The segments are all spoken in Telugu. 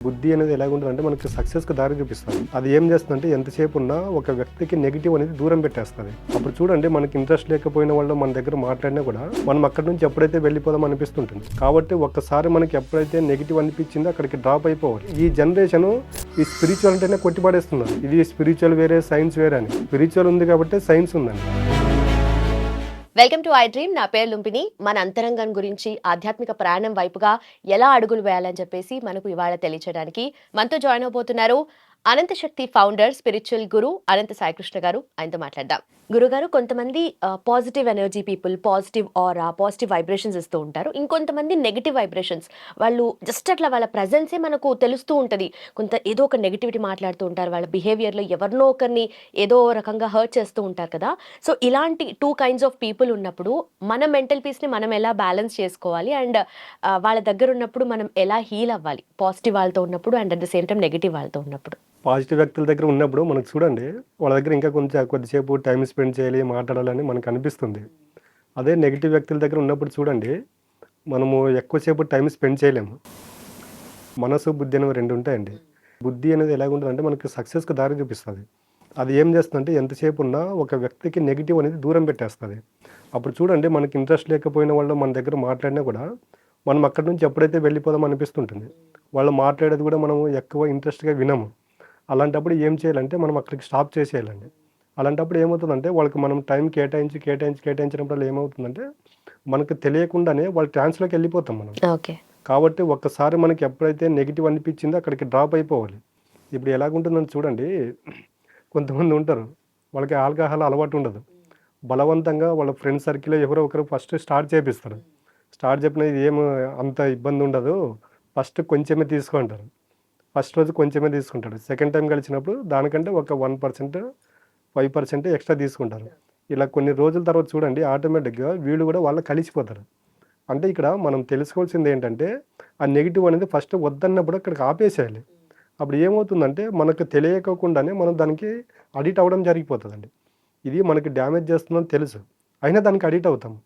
బుద్ధి అనేది ఎలాగుంటుంది అంటే మనకి సక్సెస్కి దారి చూపిస్తుంది. అది ఏం చేస్తుందంటే ఎంతసేపు ఉన్నా ఒక వ్యక్తికి నెగిటివ్ అనేది దూరం పెట్టేస్తుంది. అప్పుడు చూడండి మనకి ఇంట్రెస్ట్ లేకపోయిన వాళ్ళు మన దగ్గర మాట్లాడినా కూడా మనం అక్కడి నుంచి ఎప్పుడైతే వెళ్ళిపోదాం అనిపిస్తుంటుంది. కాబట్టి ఒక్కసారి మనకి ఎప్పుడైతే నెగిటివ్ అనిపించిందో అక్కడికి డ్రాప్ అయిపోవాలి. ఈ జనరేషన్ ఈ స్పిరిచువల్ అంటేనే కొట్టిపడేస్తున్నారు. ఇది స్పిరిచువల్ వేరే సైన్స్ వేరే అని. స్పిరిచువల్ ఉంది కాబట్టి సైన్స్ ఉందండి వెల్కమ్ టు ఐ డ్రీమ్. నా పేరు లుంపిని మన అంతరంగం గురించి ఆధ్యాత్మిక ప్రయాణం వైపుగా ఎలా అడుగులు వేయాలని చెప్పేసి మనకు ఇవాళ తెలియచేయడానికి మనతో join అవబోతున్నారు. Anantha Shakti founder spiritual guru Anantha Sai Krishna గారు ఆయనతో మాట్లాడదాం. గురుగారు కొంతమంది positive energy people positive aura positive vibrations ఇస్తూ ఉంటారు. ఇంకొంతమంది నెగిటివ్ వైబ్రేషన్స్ వాళ్ళు జస్ట్ అట్లా వాళ్ళ ప్రజెన్సే మనకు తెలుస్తూ ఉంటుంది. కొంత ఏదో ఒక నెగిటివిటీ మాట్లాడుతూ ఉంటారు. వాళ్ళ బిహేవియర్లో ఎవరినో ఒకరిని ఏదో రకంగా హర్ట్ చేస్తూ ఉంటారు కదా. సో ఇలాంటి టూ కైండ్స్ ఆఫ్ పీపుల్ ఉన్నప్పుడు మన మెంటల్ పీస్ని మనం ఎలా బ్యాలెన్స్ చేసుకోవాలి? అండ్ వాళ్ళ దగ్గర ఉన్నప్పుడు మనం ఎలా హీల్ అవ్వాలి? పాజిటివ్ వాళ్ళతో ఉన్నప్పుడు and at the same time negative వాళ్ళతో ఉన్నప్పుడు. పాజిటివ్ వ్యక్తుల దగ్గర ఉన్నప్పుడు మనకు చూడండి వాళ్ళ దగ్గర ఇంకా కొంచెం కొద్దిసేపు టైం స్పెండ్ చేయాలి మాట్లాడాలని మనకు అనిపిస్తుంది. అదే నెగిటివ్ వ్యక్తుల దగ్గర ఉన్నప్పుడు చూడండి మనము ఎక్కువసేపు టైం స్పెండ్ చేయలేము. మనసు బుద్ధి అనేవి రెండు ఉంటాయండి. బుద్ధి అనేది ఎలాగుంటుందంటే మనకి సక్సెస్కి దారి చూపిస్తుంది. అది ఏం చేస్తుందంటే ఎంతసేపు ఉన్నా ఒక వ్యక్తికి నెగిటివ్ అనేది దూరం పెట్టేస్తుంది. అప్పుడు చూడండి మనకి ఇంట్రెస్ట్ లేకపోయిన వాళ్ళు మన దగ్గర మాట్లాడినా కూడా మనం అక్కడి నుంచి ఎప్పుడైతే వెళ్ళిపోదాం అనిపిస్తుంటుంది వాళ్ళు మాట్లాడేది కూడా మనము ఎక్కువ ఇంట్రెస్ట్గా వినము. అలాంటప్పుడు ఏం చేయాలంటే మనం అక్కడికి స్టాప్ చేసేయాలండి. అలాంటప్పుడు ఏమవుతుందంటే వాళ్ళకి మనం టైం కేటాయించి కేటాయించి కేటాయించినప్పుడు ఏమవుతుందంటే మనకు తెలియకుండానే వాళ్ళ ట్రాన్స్లోకి వెళ్ళిపోతాం మనం. ఓకే. కాబట్టి ఒక్కసారి మనకి ఎప్పుడైతే నెగిటివ్ అనిపించిందో అక్కడికి డ్రాప్ అయిపోవాలి. ఇప్పుడు ఎలాగుంటుందని చూడండి కొంతమంది ఉంటారు వాళ్ళకి ఆల్కహాల్ అలవాటు ఉండదు. బలవంతంగా వాళ్ళ ఫ్రెండ్ సర్కిల్లో ఎవరో ఒకరు ఫస్ట్ స్టార్ట్ చేపిస్తారు. స్టార్ట్ చెప్పిన ఏం అంత ఇబ్బంది ఉండదు. ఫస్ట్ కొంచెమే తీసుకుంటారు ఫస్ట్ రోజు కొంచెమే తీసుకుంటాడు. సెకండ్ టైం కలిసినప్పుడు దానికంటే ఒక one percent five percent extra తీసుకుంటారు. ఇలా కొన్ని రోజుల తర్వాత చూడండి ఆటోమేటిక్గా వీళ్ళు కూడా వాళ్ళు కలిసిపోతారు. అంటే ఇక్కడ మనం తెలుసుకోవాల్సింది ఏంటంటే ఆ నెగిటివ్ అనేది ఫస్ట్ వద్దన్నప్పుడు అక్కడికి ఆపేసేయాలి. అప్పుడు ఏమవుతుందంటే మనకు తెలియకోకుండానే మనం దానికి అడిట్ అవ్వడం జరిగిపోతుందండి. ఇది మనకి డ్యామేజ్ చేస్తుందని తెలుసు. అయినా దానికి అడిట్ అవుతాం.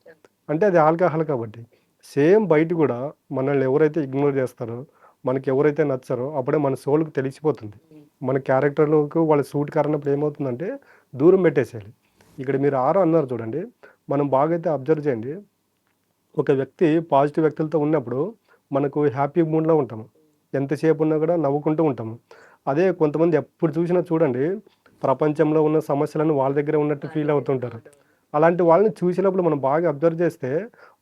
అంటే అది ఆల్కహాల్ కాబట్టి. సేమ్ బయట కూడా మనల్ని ఎవరైతే ఇగ్నోర్ చేస్తారో మనకి ఎవరైతే నచ్చారో అప్పుడే మన సోల్కి తెలిసిపోతుంది. మన క్యారెక్టర్లకు వాళ్ళ సూట్ కారణప్పుడు ఏమవుతుందంటే దూరం పెట్టేసేయాలి. ఇక్కడ మీరు ఆరో అన్నారు చూడండి. మనం బాగా అయితే అబ్జర్వ్ చేయండి. ఒక వ్యక్తి పాజిటివ్ వ్యక్తులతో ఉన్నప్పుడు మనకు హ్యాపీ మూడ్లో ఉంటాము. ఎంతసేపు ఉన్నా కూడా నవ్వుకుంటూ ఉంటాము. అదే కొంతమంది ఎప్పుడు చూసినా చూడండి ప్రపంచంలో ఉన్న సమస్యలను వాళ్ళ దగ్గర ఉన్నట్టు ఫీల్ అవుతుంటారు. అలాంటి వాళ్ళని చూసేటప్పుడు మనం బాగా అబ్జర్వ్ చేస్తే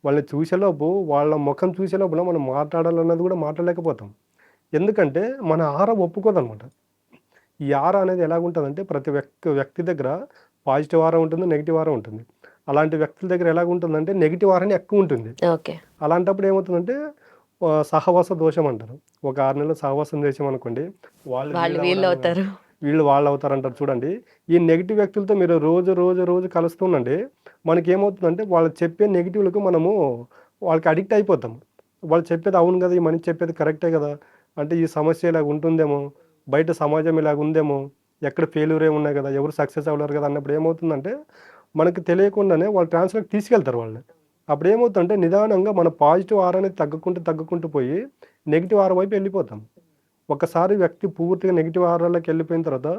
వాళ్ళని చూసేలోపు వాళ్ళ ముఖం చూసేలోపున మనం మాట్లాడాలన్నది కూడా మాట్లాడలేకపోతాం. ఎందుకంటే మన ఆర ఒప్పుకోదనమాట ఈ ఆర అనేది ఎలాగుంటుందంటే ప్రతి వ్యక్తి వ్యక్తి దగ్గర పాజిటివ్ ఆర ఉంటుంది నెగిటివ్ ఆర ఉంటుంది. అలాంటి వ్యక్తుల దగ్గర ఎలాగుంటుందంటే నెగిటివ్ ఆరని ఎక్కువ ఉంటుంది. ఓకే. అలాంటప్పుడు ఏమవుతుందంటే సహవాస దోషం అంటారు. ఒక ఆరు నెలలు సహవాసం చేసాం అనుకోండి వాళ్ళు వాళ్ళు అవుతారు. వీళ్ళు వాళ్ళు అవుతారంటారు చూడండి. ఈ నెగిటివ్ వ్యక్తులతో మీరు రోజు రోజు రోజు కలుస్తుండండి మనకి ఏమవుతుందంటే వాళ్ళు చెప్పే నెగిటివ్లకు మనము వాళ్ళకి అడిక్ట్ అయిపోతాం. వాళ్ళు చెప్పేది అవును కదా ఈ మనిషి చెప్పేది కరెక్టే కదా. అంటే ఈ సమస్య ఇలాగ ఉంటుందేమో బయట సమాజం ఇలాగ ఉందేమో ఎక్కడ ఫెయిల్యూర్ ఉన్నాయి కదా ఎవరు సక్సెస్ అవ్వలేరు కదా అన్నప్పుడు ఏమవుతుందంటే మనకు తెలియకుండానే వాళ్ళు ట్రాన్స్లోకి తీసుకెళ్తారు వాళ్ళని. అప్పుడు ఏమవుతుందంటే నిదానంగా మన పాజిటివ్ ఆర్ అనేది తగ్గుకుంటూ తగ్గుకుంటూ పోయి నెగిటివ్ ఆర్ వైపు వెళ్ళిపోతాం. ఒకసారి వ్యక్తి పూర్తిగా నెగిటివ్ ఆరాలకు వెళ్ళిపోయిన తర్వాత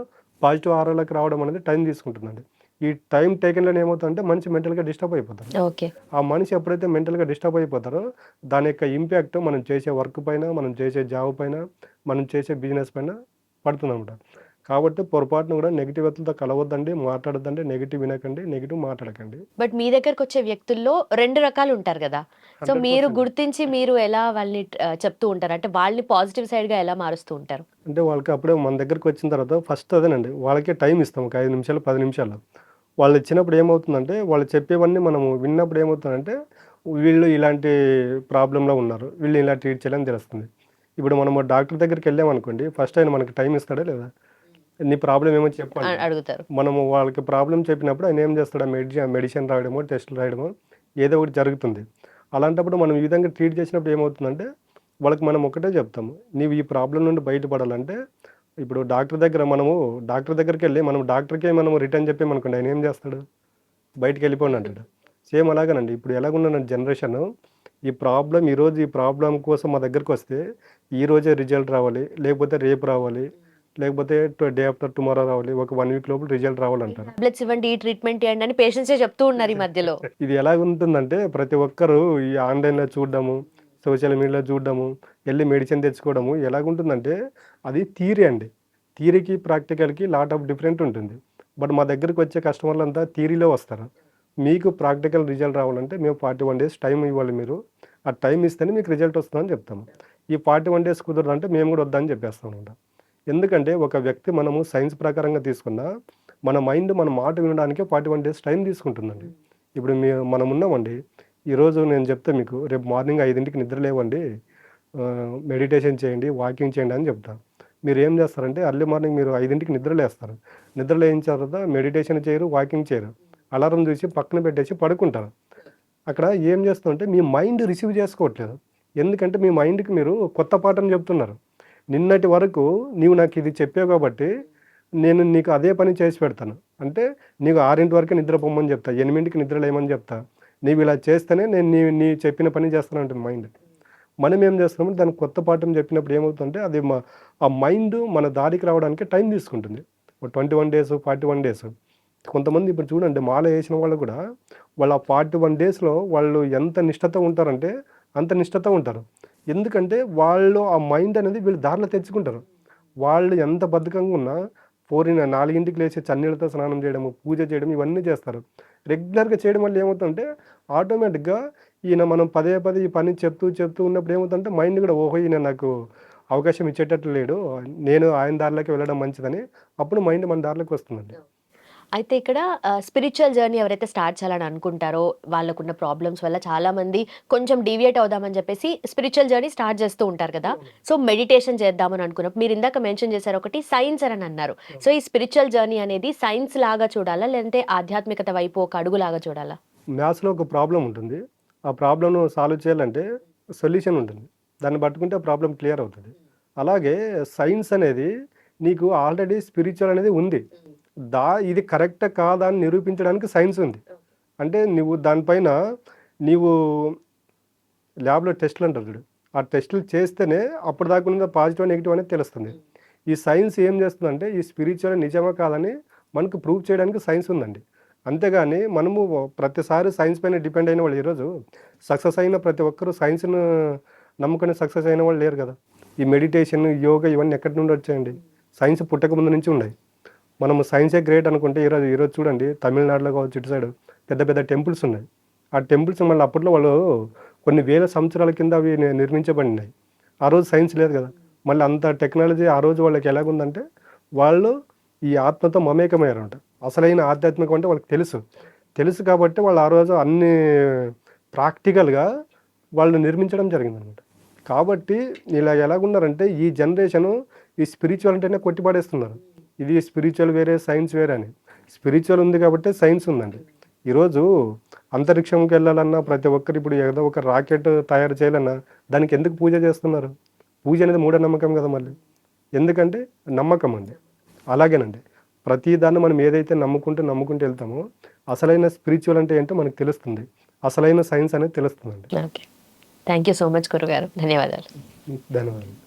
పాజిటివ్ ఆరాలకు రావడం అనేది టైం తీసుకుంటుందండి. ఈ టైం టేకెన్లో ఏమవుతుందంటే మనిషి మెంటల్గా డిస్టర్బ్ అయిపోతారు ఓకే. ఆ మనిషి ఎప్పుడైతే మెంటల్గా డిస్టర్బ్ అయిపోతారో దాని యొక్క ఇంపాక్ట్ మనం చేసే వర్క్ పైన మనం చేసే జాబ్ పైన మనం చేసే బిజినెస్ పైన పడుతుందన్నమాట. కాబట్టి పొరపాటును కూడా నెగిటివ్ వ్యక్తులతో కలవద్దండి మాట్లాడద్దండి నెగిటివ్ వినకండి నెగిటివ్ మాట్లాడకండి. బట్ మీ దగ్గరకు వచ్చే వ్యక్తుల్లో రెండు రకాలు ఉంటారు కదా. సో 100% మీరు గుర్తించి మీరు ఎలా వాళ్ళని చెప్తూ ఉంటారు? అంటే వాళ్ళని పాజిటివ్ సైడ్గా ఎలా మారుస్తూ ఉంటారు? అంటే వాళ్ళకి అప్పుడే మన దగ్గరికి వచ్చిన తర్వాత ఫస్ట్ అదేనండి వాళ్ళకే టైం ఇస్తాం ఒక ఐదు నిమిషాలు పది నిమిషాలు. వాళ్ళు ఇచ్చినప్పుడు ఏమవుతుందంటే వాళ్ళు చెప్పేవన్నీ మనము విన్నప్పుడు ఏమవుతుందంటే వీళ్ళు ఇలాంటి ప్రాబ్లంలో ఉన్నారు వీళ్ళు ఇలా ట్రీట్ చేయాలని తెలుస్తుంది. ఇప్పుడు మనము డాక్టర్ దగ్గరికి వెళ్ళామనుకోండి ఫస్ట్ ఆయన మనకి టైం ఇస్తాడా లేదా? నీ ప్రాబ్లం ఏమో చెప్పండి. అడుగుతారు. మనము వాళ్ళకి ప్రాబ్లం చెప్పినప్పుడు ఆయన ఏం చేస్తాడు? మెడిసిన్ మెడిసిన్ రాయడమో టెస్టులు రాయడమో ఏదో ఒకటి జరుగుతుంది. అలాంటప్పుడు మనం ఈ విధంగా ట్రీట్ చేసినప్పుడు ఏమవుతుందంటే వాళ్ళకి మనం ఒకటే చెప్తాము. నీవు ఈ ప్రాబ్లం నుండి బయటపడాలంటే ఇప్పుడు డాక్టర్ దగ్గర మనము డాక్టర్ దగ్గరికి వెళ్ళి మనం డాక్టర్కే మనం రిటర్న్ చెప్పామనుకోండి ఆయన ఏం చేస్తాడు? బయటికి వెళ్ళిపోండి అంటాడు. సేమ్ అలాగేనండి. ఇప్పుడు ఎలాగున్న జనరేషన్ ఈ ప్రాబ్లం ఈరోజు ఈ ప్రాబ్లం కోసం మా దగ్గరికి వస్తే ఈ రోజే రిజల్ట్ రావాలి లేకపోతే రేపు రావాలి లేకపోతే డే ఆఫ్టర్ టుమారో రావాలి. ఒక వన్ వీక్ లోపల రిజల్ట్ రావాలంటారు. టాబ్లెట్స్ ఇవ్వండి ట్రీట్మెంట్ చేయండి అని పేషెంట్సే చెప్తూ ఉన్నారు ఈ మధ్యలో. ఇది ఎలా ఉంటుందంటే ప్రతి ఒక్కరు ఈ ఆన్లైన్లో చూడడము సోషల్ మీడియాలో చూడడము వెళ్ళి మెడిసిన్ తెచ్చుకోవడము ఎలాగుంటుందంటే అది థీరీ అండి. థీరీకి ప్రాక్టికల్కి లాట్ ఆఫ్ డిఫరెంట్ ఉంటుంది. బట్ మా దగ్గరికి వచ్చే కస్టమర్లు అంతా థీరీలో వస్తారు. మీకు ప్రాక్టికల్ రిజల్ట్ రావాలంటే మేము ఫార్టీ వన్ డేస్ టైం ఇవ్వాలి మీరు. ఆ టైం ఇస్తేనే మీకు రిజల్ట్ వస్తుందని చెప్తాము. ఈ ఫార్టీ వన్ డేస్ కుదరదంటే మేము కూడా వద్దని చెప్పేస్తాం అనమాట. ఎందుకంటే ఒక వ్యక్తి మనము సైన్స్ ప్రకారంగా తీసుకున్నా మన మైండ్ మన మాట వినడానికి ఫార్టీ వన్ డేస్ టైం తీసుకుంటుందండి. ఇప్పుడు మీ మనం ఉన్నామండి. ఈరోజు నేను చెప్తే మీకు రేపు మార్నింగ్ ఐదింటికి నిద్ర లేవండి. మెడిటేషన్ చేయండి వాకింగ్ చేయండి అని చెప్తా. మీరు ఏం చేస్తారంటే అర్లీ మార్నింగ్ మీరు ఐదింటికి నిద్ర లేస్తారు. నిద్ర లేచిన తర్వాత మెడిటేషన్ చేయరు వాకింగ్ చేయరు. అలారం చూసి పక్కన పెట్టేసి పడుకుంటారు. అక్కడ ఏం చేస్తుంటే మీ మైండ్ రిసీవ్ చేసుకోవట్లేదు. ఎందుకంటే మీ మైండ్కి మీరు కొత్త పాఠం చెప్తున్నారు. నిన్నటి వరకు నీవు నాకు ఇది చెప్పావు కాబట్టి నేను నీకు అదే పని చేసి పెడతాను. అంటే నీకు ఆరింటి వరకు నిద్రపోమని చెప్తా ఎనిమిదింటికి నిద్ర లేమని చెప్తా. నీవు ఇలా చేస్తేనే నేను నీ నీ చెప్పిన పని చేస్తాను అంటే మైండ్. మనం ఏం చేస్తున్నామంటే దానికి కొత్త పాఠం చెప్పినప్పుడు ఏమవుతుందంటే అది మా ఆ మైండ్ మన దారికి రావడానికి టైం తీసుకుంటుంది. Twenty one days forty one days. కొంతమంది ఇప్పుడు చూడండి మాల వేసిన వాళ్ళు కూడా వాళ్ళ ఫార్టీ వన్ డేస్లో వాళ్ళు ఎంత నిష్టత ఉంటారంటే అంత నిష్టత ఉంటారు. ఎందుకంటే వాళ్ళు ఆ మైండ్ అనేది వీళ్ళు దారిలో తెచ్చుకుంటారు. వాళ్ళు ఎంత బద్ధకంగా ఉన్నా పోరిన నాలుగింటికి లేచి చన్నీళ్ళతో స్నానం చేయడము పూజ చేయడం ఇవన్నీ చేస్తారు. రెగ్యులర్గా చేయడం వల్ల ఏమవుతుందంటే ఆటోమేటిక్గా ఈయన మనం పదే పదే ఈ పని చెప్తూ చెప్తూ ఉన్నప్పుడు ఏమవుతుందంటే మైండ్ కూడా ఓహో ఈయన నాకు అవకాశం ఇచ్చేటట్లు లేడు. నేను ఆయన దారిలోకి వెళ్ళడం మంచిదని అప్పుడు మైండ్ మన దారిలోకి వస్తుందండి. అయితే ఇక్కడ స్పిరిచువల్ జర్నీ ఎవరైతే స్టార్ట్ చేయాలని అనుకుంటారో వాళ్ళకున్న ప్రాబ్లమ్స్ వల్ల చాలా మంది కొంచెం డీవియేట్ అవుదామని చెప్పేసి స్పిరిచువల్ జర్నీ స్టార్ట్ చేస్తూ ఉంటారు కదా. సో మెడిటేషన్ చేద్దామని అనుకున్నప్పుడు మీరు ఇందాక మెన్షన్ చేశారు ఒకటి సైన్స్ అని అన్నారు. సో ఈ స్పిరిచువల్ జర్నీ అనేది సైన్స్ లాగా చూడాలా లేదంటే ఆధ్యాత్మికత వైపు ఒక అడుగు లాగా చూడాలా? మ్యాథ్స్లో ఒక ప్రాబ్లం ఉంటుంది. ఆ ప్రాబ్లంను సాల్వ్ చేయాలంటే సొల్యూషన్ ఉంటుంది. దాన్ని పట్టుకుంటే ఆ ప్రాబ్లం క్లియర్ అవుతుంది. అలాగే సైన్స్ అనేది నీకు ఆల్రెడీ స్పిరిచువల్ అనేది ఉంది. దా ఇది కరెక్ట్ కాదా అని నిరూపించడానికి సైన్స్ ఉంది. అంటే నువ్వు దానిపైన నీవు ల్యాబ్లో టెస్టులు అంటారు చూడు. ఆ టెస్టులు చేస్తేనే అప్పుడు దాకా ఉన్న పాజిటివ్ నెగిటివ్ అనేది తెలుస్తుంది. ఈ సైన్స్ ఏం చేస్తుందంటే ఈ స్పిరిచువల్ నిజమా కాదని మనకు ప్రూవ్ చేయడానికి సైన్స్ ఉందండి. అంతేగాని మనము ప్రతిసారి సైన్స్ పైన డిపెండ్ అయిన వాళ్ళు ఈరోజు సక్సెస్ అయిన ప్రతి ఒక్కరూ సైన్స్ను నమ్ముకుని సక్సెస్ అయిన వాళ్ళు లేరు కదా. ఈ మెడిటేషన్ యోగా ఇవన్నీ ఎక్కడి నుండి వచ్చాయండి? సైన్స్ పుట్టక ముందు నుంచి ఉన్నాయి. మనము సైన్సే గ్రేట్ అనుకుంటే ఈరోజు ఈరోజు చూడండి తమిళనాడులో కావచ్చు ఇటు సైడ్ పెద్ద పెద్ద టెంపుల్స్ ఉన్నాయి. ఆ టెంపుల్స్ మళ్ళీ అప్పట్లో వాళ్ళు కొన్ని వేల సంవత్సరాల కింద అవి నిర్మించబడినాయి. ఆ రోజు సైన్స్ లేదు కదా. మళ్ళీ అంత టెక్నాలజీ ఆ రోజు వాళ్ళకి ఎలాగుందంటే వాళ్ళు ఈ ఆత్మతో మమేకమయ్యారంట. అసలైన ఆధ్యాత్మికం అంటే వాళ్ళకి తెలుసు. తెలుసు కాబట్టి వాళ్ళు ఆ రోజు అన్ని ప్రాక్టికల్గా వాళ్ళు నిర్మించడం జరిగిందనమాట. కాబట్టి ఇలా ఎలాగున్నారంటే ఈ జనరేషను ఈ స్పిరిచువల్ అంటేనే కొట్టిపడేస్తున్నారు. ఇది స్పిరిచువల్ వేరే సైన్స్ వేరే అని. స్పిరిచువల్ ఉంది కాబట్టి సైన్స్ ఉందండి. ఈరోజు అంతరిక్షంకి వెళ్ళాలన్నా ప్రతి ఒక్కరు ఇప్పుడు ఏదో ఒక రాకెట్ తయారు చేయాలన్నా దానికి ఎందుకు పూజ చేస్తున్నారు? పూజ అనేది మూఢనమ్మకం కదా మళ్ళీ. ఎందుకంటే నమ్మకం అండి. అలాగేనండి. ప్రతి దాన్ని మనం ఏదైతే నమ్ముకుంటూ నమ్ముకుంటూ వెళ్తామో అసలైన స్పిరిచువల్ అంటే ఏంటో మనకు తెలుస్తుంది. అసలైన సైన్స్ అనేది తెలుస్తుందండి. Okay thank you so much గురుగారు. ధన్యవాదాలు. ధన్యవాదాలు.